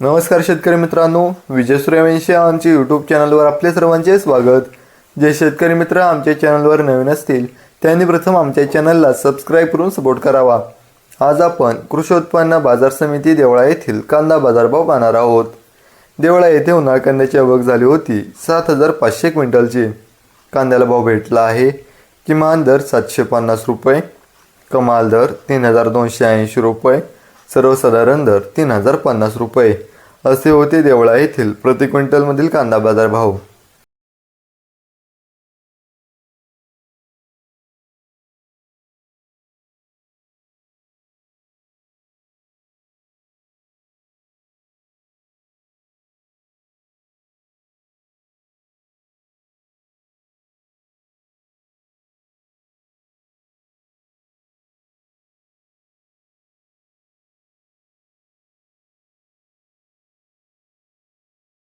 नमस्कार शेतकरी मित्रांनो विजय सूर्यवंशी आमच्या यूट्यूब चॅनलवर आपले सर्वांचे स्वागत. जे शेतकरी मित्र आमच्या चॅनलवर नवीन असतील त्यांनी प्रथम आमच्या चॅनलला सबस्क्राईब करून सपोर्ट करावा. आज आपण कृषी उत्पन्न बाजार समिती देवळा येथील कांदा बाजारभाव पाहणार आहोत. देवळा येथे उन्हाळ कांद्याची आवक झाली होती सात हजार पाचशे क्विंटलची. कांद्याला भाव भेटला आहे किमान दर सातशे पन्नास रुपये कमाल दर तीन हजार दोनशे ऐंशी रुपये सर्वसाधारण दर तीन हजार पन्नास रुपये. असे होते देवळा येथील प्रति क्विंटलमधील कांदा बाजार भाव.